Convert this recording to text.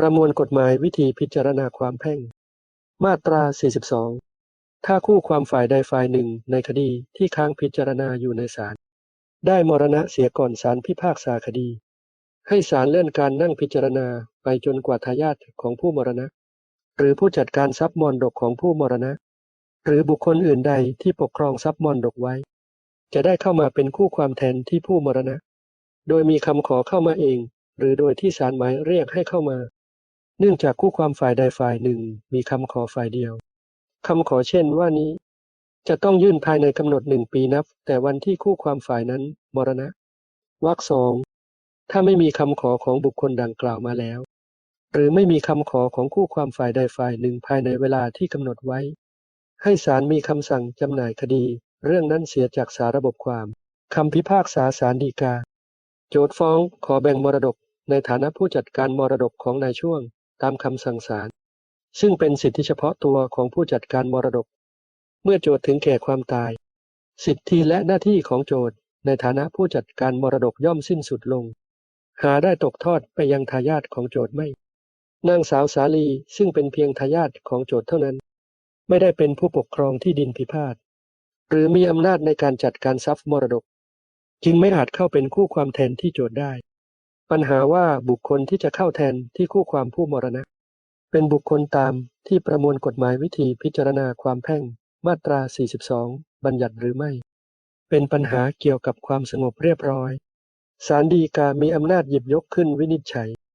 ประมวลกฎหมายวิธีพิจารณาความแพ่ง มาตรา 42 ถ้าคู่ความฝ่ายใดฝ่ายหนึ่งในคดีที่ค้างพิจารณาอยู่ในศาลได้มรณะเสียก่อนศาลพิพากษาคดี ให้ศาลเลื่อนการนั่งพิจารณาไปจนกว่าทายาทของผู้มรณะ หรือผู้จัดการทรัพย์มรดกของผู้มรณะ หรือบุคคลอื่นใดที่ปกครองทรัพย์มรดกไว้ จะได้เข้ามาเป็นคู่ความแทนที่ผู้มรณะ โดยมีคำขอเข้ามาเอง หรือโดยที่ศาลหมายเรียกให้เข้ามา เนื่องจากคู่ความฝ่ายใดฝ่ายหนึ่งมีคำขอฝ่ายเดียว คำขอเช่นว่านี้ จะต้องยื่นภายในกำหนดหนึ่งปีนับ แต่วันที่คู่ความฝ่ายนั้นมรณะวรรคสองถ้าไม่มีคำขอของบุคคลดังกล่าวมาแล้ว หรือไม่มีคำขอของคู่ความฝ่ายใดฝ่ายหนึ่งภายในเวลาที่กำหนดไว้ ให้ศาลมีคำสั่งจำหน่ายคดี เรื่องนั้นเสียจากสาระบบความคำพิพากษาศาลฎีกา โจทฟ้องขอแบ่งมรดกในฐานะผู้จัดการมรดกของนายช่วง ตามคำสั่งศาลซึ่งเป็นสิทธิเฉพาะตัวของผู้จัดการมรดก เมื่อโจทย์ถึงแก่ความตาย สิทธิและหน้าที่ของโจทย์ในฐานะผู้จัดการมรดกย่อมสิ้นสุดลง หาได้ตกทอดไปยังทายาทของโจทย์ไม่ นางสาวสาลีซึ่งเป็นเพียงทายาทของโจทย์เท่านั้น ไม่ได้เป็นผู้ปกครองที่ดินพิพาทหรือมีอำนาจในการจัดการทรัพย์มรดก จึงไม่อาจเข้าเป็นคู่ความแทนที่โจทย์ได้ ปัญหาว่าบุคคลที่จะเข้าแทนที่คู่ความผู้มรณะ เป็นบุคคลตามที่ประมวลกฎหมายวิธีพิจารณาความแพ่งมาตรา 42 บัญญัติหรือไม่ เป็นปัญหาเกี่ยวกับความสงบเรียบร้อย ศาลฎีกามีอำนาจหยิบยกขึ้นวินิจฉัย